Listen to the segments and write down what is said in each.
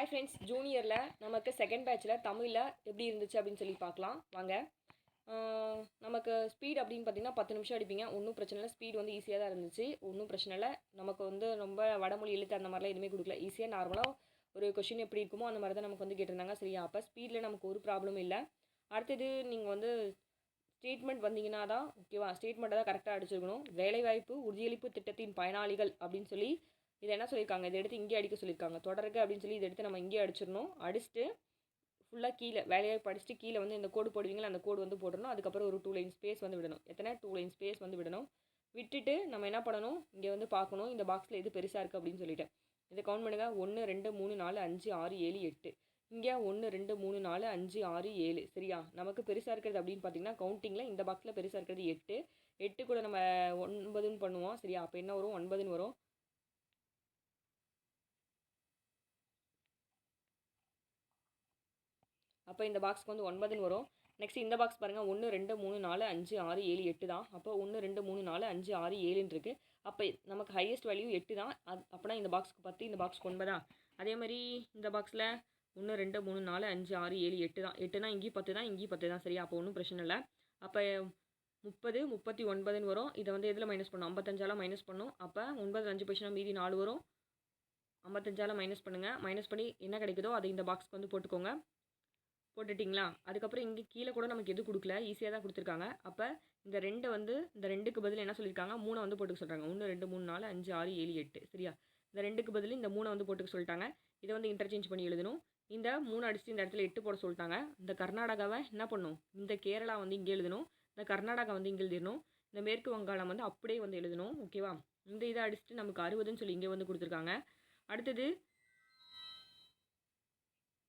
Hi friends ஜூனியரில் நமக்கு second பேட்சில் தமிழில் எப்படி இருந்துச்சு அப்படின்னு சொல்லி பார்க்கலாம். வாங்க. நமக்கு ஸ்பீட் அப்படின்னு பார்த்தீங்கன்னா பத்து நிமிஷம் அடிப்பீங்க. ஒன்றும் பிரச்சனை இல்லை. ஸ்பீட் வந்து ஈஸியாக தான் இருந்துச்சு. ஒன்றும் பிரச்சனை இல்லை. நமக்கு வந்து ரொம்ப வடமொழி எழுத்து அந்த மாதிரிலாம் எதுவுமே கொடுக்கல. ஈஸியாக நார்மலாக ஒரு கொஷின் எப்படி இருக்குமோ அந்த மாதிரி தான் நமக்கு வந்து கேட்டிருந்தாங்க. சரியா அப்போ ஸ்பீடில் நமக்கு ஒரு ப்ராப்ளமும் இல்லை. அடுத்தது நீங்கள் வந்து ஸ்டேட்மெண்ட் வந்தீங்கன்னா தான் ஓகேவா ஸ்டேட்மெண்ட்டை தான் கரெக்டாக அடிச்சிருக்கணும். வேலைவாய்ப்பு உறுதியளிப்பு திட்டத்தின் பயனாளிகள் அப்படின்னு சொல்லி இதை என்ன சொல்லியிருக்காங்க? இதை எடுத்து இங்கே அடிக்க சொல்லியிருக்காங்க. தொடருக்கு அப்படின்னு சொல்லி இதை எடுத்து நம்ம இங்கே அடிச்சிடணும். அடிச்சுட்டு ஃபுல்லாக கீழே வேலையை படிச்சுட்டு கீழே வந்து இந்த கோடு போடுவீங்களா? அந்த கோடு வந்து போடணும். அதுக்கப்புறம் ஒரு டூ லைன் ஸ்பேஸ் வந்து விடணும். எத்தனை? டூ லைன் ஸ்பேஸ் வந்து விடணும். விட்டுட்டு நம்ம என்ன பண்ணணும்? இங்கே வந்து பார்க்கணும். இந்த பாக்ஸில் எது பெருசாக இருக்குது அப்படின்னு சொல்லிட்டு. இதை கவுண்ட் பண்ணுங்கள் ஒன்று ரெண்டு மூணு நாலு அஞ்சு ஆறு ஏழு எட்டு. இங்கே ஒன்று ரெண்டு மூணு நாலு அஞ்சு ஆறு ஏழு. சரியா? நமக்கு பெருசாக இருக்கிறது அப்படின்னு பார்த்தீங்கன்னா கவுண்டிங்கில் இந்த பாக்ஸில் பெருசாக இருக்கிறது எட்டு. எட்டு கூட நம்ம ஒன்பதுன்னு பண்ணுவோம். சரியா? அப்போ என்ன வரும்? ஒன்பதுன்னு வரும். அப்போ இந்த பாக்ஸ்க்கு வந்து ஒன்பதுன்னு வரும். நெக்ஸ்ட் இந்த பாக்ஸ் பாருங்கள் ஒன்று ரெண்டு மூணு நாலு அஞ்சு ஆறு ஏழு எட்டு தான். அப்போ ஒன்று ரெண்டு மூணு நாலு அஞ்சு ஆறு ஏழுன்னு இருக்குது அப்போ நமக்கு ஹையஸ்ட் வேல்யூ எட்டு தான். அது அப்போனா இந்த பாக்ஸ்க்கு பத்து இந்த பாக்ஸ்க்கு ஒன்பதா அதே மாதிரி இந்த பாக்ஸில் ஒன்று ரெண்டு மூணு நாலு அஞ்சு ஆறு ஏழு எட்டு தான். எட்டுனா இங்கேயும் பத்து தான் இங்கேயும் பத்து தான். சரியா? அப்போ ஒன்றும் பிரச்சனை இல்லை. அப்போ முப்பது முப்பத்தி ஒன்பதுன்னு வரும். இதை வந்து எதில் மைனஸ் பண்ணும் ஐம்பத்தஞ்சால மைனஸ் பண்ணும். அப்போ ஒன்பது அஞ்சு பைசா மீதி நாலு வரும். ஐம்பத்தஞ்சால மைனஸ் பண்ணுங்கள் மைனஸ் பண்ணி என்ன கிடைக்குதோ அதை இந்த பாக்ஸ்க்கு வந்து போட்டுக்கோங்க. போட்டுட்டிங்களா? அதுக்கப்புறம் இங்கே கீழே கூட நமக்கு எதுவும் கொடுக்கல? ஈஸியாக தான் கொடுத்துருக்காங்க. அப்போ இந்த ரெண்டை வந்து இந்த ரெண்டுக்கு பதில் என்ன சொல்லியிருக்காங்க மூணை வந்து போட்டுக்க சொல்கிறாங்க ஒன்று ரெண்டு மூணு நாலு அஞ்சு ஆறு ஏழு எட்டு. சரியா? இந்த ரெண்டுக்கு பதில் இந்த மூணை வந்து போட்டுக்க சொல்லிட்டாங்க. இதை வந்து இன்டர்சேஞ்ச் பண்ணி எழுதணும். இந்த மூணு அடிச்சு இந்த இடத்துல எட்டு போட சொல்லிட்டாங்க. இந்த கர்நாடகாவை என்ன பண்ணும்? இந்த கேரளா வந்து இங்கே எழுதணும். இந்த கர்நாடகா வந்து இங்கே எழுதிடணும். இந்த மேற்கு வங்காளம் வந்து அப்படியே வந்து எழுதணும். ஓகேவா? இந்த இதை அடிச்சுட்டு நமக்கு அறுபதுன்னு சொல்லி இங்கே வந்து கொடுத்துருக்காங்க. அடுத்தது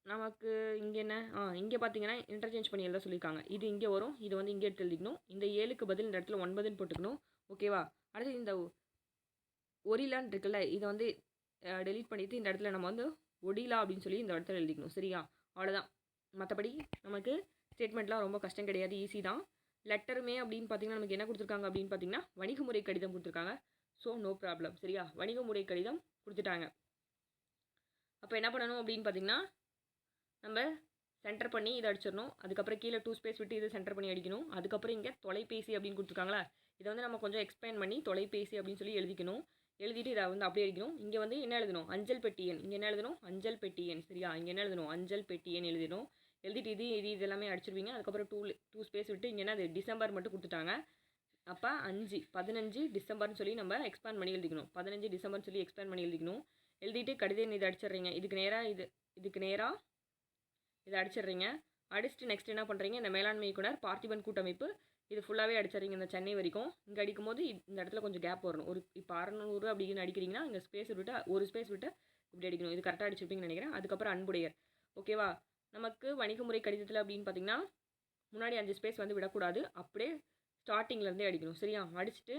நமக்கு இங்கே என்ன? ஆ இங்கே பார்த்தீங்கன்னா இன்டர்சேஞ்ச் பண்ணி எழுத சொல்லியிருக்காங்க இது இங்கே வரும். இது வந்து இங்கே எடுத்து எழுதிக்கணும். இந்த ஏழுக்கு பதில் இந்த இடத்துல ஒன்பதுன்னு போட்டுக்கணும். ஓகேவா அடுத்து இந்த ஒரிலான் இருக்குல்ல இதை வந்து டெலீட் பண்ணிவிட்டு இந்த இடத்துல நம்ம வந்து ஒடிலா அப்படின்னு சொல்லி இந்த இடத்துல எழுதிக்கணும். சரியா? அவ்வளோதான் மற்றபடி நமக்கு ஸ்டேட்மெண்ட்லாம் ரொம்ப கஷ்டம் கிடையாது. ஈஸி தான். லெட்டருமே அப்படின்னு பார்த்தீங்கன்னா நமக்கு என்ன கொடுத்துருக்காங்க அப்படின்னு பார்த்தீங்கன்னா வணிக முறை கடிதம் கொடுத்துருக்காங்க. ஸோ நோ ப்ராப்ளம் சரியா? வணிக முறை கடிதம் கொடுத்துட்டாங்க. அப்போ என்ன பண்ணணும் அப்படின்னு பார்த்தீங்கன்னா நம்ம சென்டர் பண்ணி இதை அடிச்சிடணும். அதுக்கப்புறம் கீழே டூ ஸ்பேஸ் விட்டு இதை சென்டர் பண்ணி அடிக்கணும். அதுக்கப்புறம் இங்கே தொலைபேசி அப்படின்னு கொடுத்துருக்காங்களா? இதை வந்து நம்ம கொஞ்சம் எக்ஸ்பிளைன் பண்ணி தொலைபேசி அப்படின்னு சொல்லி எழுதிக்கணும். எழுதிட்டு இதை வந்து அப்படியே அடிக்கணும். இங்கே வந்து என்ன எழுதணும்? அஞ்சல் பெட்டி எண். இங்கே என்ன எழுதணும்? அஞ்சல் பெட்டி எண். சரியா? இங்கே என்ன எழுதணும்? அஞ்சல் பெட்டி எண் எழுதணும் எழுதிட்டு இது இது இதெல்லாமே அடிச்சிருவீங்க. அதுக்கப்புறம் டூ டூ ஸ்பேஸ் விட்டு இங்கே என்ன அது? டிசம்பர் மட்டும் கொடுத்துட்டாங்க. அப்போ அஞ்சு பதினஞ்சு டிசம்பர்னு சொல்லி நம்ம எக்ஸ்பேண்ட் பண்ணி எழுதிக்கணும். பதினஞ்சு டிசம்பர்னு சொல்லி எக்ஸ்பேண்ட் பண்ணி எழுதிக்கணும். எழுதிட்டு கடிதம் இதை இது அடிச்சிடுறீங்க. இதுக்கு நேராக இது இதுக்கு நேராக இதை அடிச்சிடுறீங்க. அடிச்சுட்டு நெக்ஸ்ட் என்ன பண்ணுறீங்க இந்த மேலாண்மை இயக்குனர் பார்த்திபன் கூட்டமைப்பு இது ஃபுல்லாகவே அடிச்சிடுறீங்க இந்த சென்னை வரைக்கும். இங்கே அடிக்கும் போது இந்த இடத்துல கொஞ்சம் கேப் வரணும். ஒரு இப்போ அறநூறு அப்படின்னு அடிக்கிறீங்கன்னா இங்கே ஸ்பேஸ் விட்டு ஒரு ஸ்பேஸ் விட்டு இப்படி அடிக்கணும். இது கரெக்டாக அடிச்சிருப்பீங்கன்னு நினைக்கிறேன். அதுக்கப்புறம் அன்புடையர். ஓகேவா நமக்கு வணிக முறை கடிதத்தில் அப்படின்னு பார்த்தீங்கன்னா முன்னாடி அஞ்சு ஸ்பேஸ் வந்து விடக்கூடாது. அப்படியே ஸ்டார்டிங்லேருந்தே அடிக்கணும். சரியா? அடிச்சுட்டு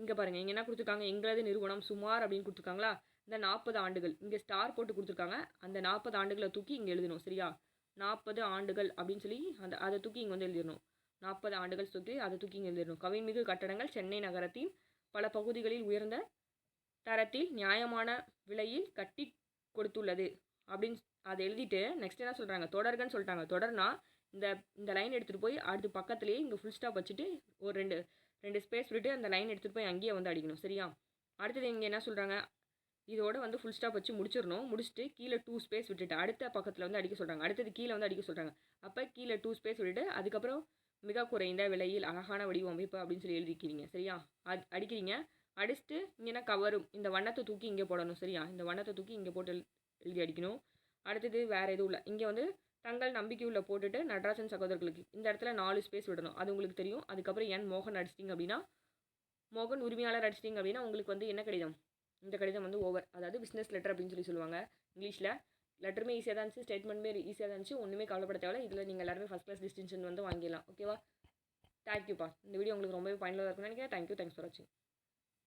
இங்கே பாருங்கள் இங்கே என்ன கொடுத்துருக்காங்க? எங்களது நிறுவனம் சுமார் அப்படின்னு கொடுத்துருக்காங்களா? இந்த நாற்பது ஆண்டுகள். இங்கே ஸ்டார் போட்டு கொடுத்துருக்காங்க. அந்த நாற்பது ஆண்டுகளை தூக்கி இங்கே எழுதணும் சரியா? நாற்பது ஆண்டுகள் அப்படின்னு சொல்லி அந்த அதை தூக்கி இங்கே வந்து எழுதிடணும். நாற்பது ஆண்டுகள் தூக்கி அதை தூக்கி இங்கே எழுதிடணும். கவின்மிகு கட்டடங்கள் சென்னை நகரத்தின் பல பகுதிகளில் உயர்ந்த தரத்தில் நியாயமான விலையில் கட்டி கொடுத்துள்ளது அப்படின்னு அதை எழுதிட்டு நெக்ஸ்ட் என்ன சொல்கிறாங்க தொடர்கன்னு சொல்லிட்டாங்க. தொடர்னா இந்த இந்த லைன் எடுத்துகிட்டு போய் அடுத்து பக்கத்துலேயே இங்கே ஃபுல் ஸ்டாப் வச்சுட்டு ஒரு ரெண்டு ரெண்டு ஸ்பேஸ் விட்டு அந்த லைன் எடுத்துகிட்டு போய் அங்கேயே வந்து அடிக்கணும் சரியா? அடுத்தது இங்கே என்ன சொல்கிறாங்க இதோட வந்து ஃபுல் ஸ்டாப் வச்சு முடிச்சிடணும். முடிச்சுட்டு கீழே டூ ஸ்பேஸ் விட்டுட்டு அடுத்த பக்கத்தில் வந்து அடிக்க சொல்கிறாங்க அடுத்தது கீழே வந்து அடிக்க சொல்கிறாங்க அப்போ கீழே டூ ஸ்பேஸ் விட்டுட்டு அதுக்கப்புறம் மிக குறைந்த விலையில் அழகான வடிவமைப்பு அப்படின்னு சொல்லி எழுதிக்கிறீங்க சரியா? அது அடிக்கிறீங்க. அடிச்சுட்டு இங்கே கவரும் இந்த வண்ணத்தை தூக்கி இங்கே போடணும். சரியா? இந்த வண்ணத்தை தூக்கி இங்கே போட்டு எழுதி அடிக்கணும். அடுத்தது வேறு எதுவும் இல்லை. இங்கே வந்து தங்கள் நம்பிக்கையுள்ள போட்டுட்டு நடராஜன் சகோதரர்களுக்கு இந்த இடத்துல நாலு ஸ்பேஸ் விடணும். அது உங்களுக்கு தெரியும். அதுக்கப்புறம் என் மோகன் அடிச்சிட்டிங்க அப்படின்னா மோகன் உரிமையாளர் அடிச்சிட்டிங்க அப்படின்னா உங்களுக்கு வந்து என்ன கடிதம்? இந்த கடிதம் வந்து ஓவர் அதாவது பிஸ்னஸ் லெட்டர் அப்படின்னு சொல்லி சொல்லுவாங்க இங்கிலீஷில். லெட்டருமே ஈஸியாக தான் இருந்துச்சு ஸ்டேட்மெண்ட்டுமே ஈஸியாக தான் இருந்துச்சு ஒன்றுமே கவலைப்பட தேவையில்ல. இதில் நீங்கள் எல்லாருமே ஃபஸ்ட் கிளாஸ் டிஸ்டிங்ஷன் வந்து வாங்கிடலாம். ஓகேவா தேங்க்யூப்பா இந்த வீடியோ உங்களுக்கு ரொம்பவே பயனுள்ளதாக இருக்குன்னு நினைக்கிறேன். தேங்க்யூ தேங்க்ஸ் ஃபார் வாட்சிங்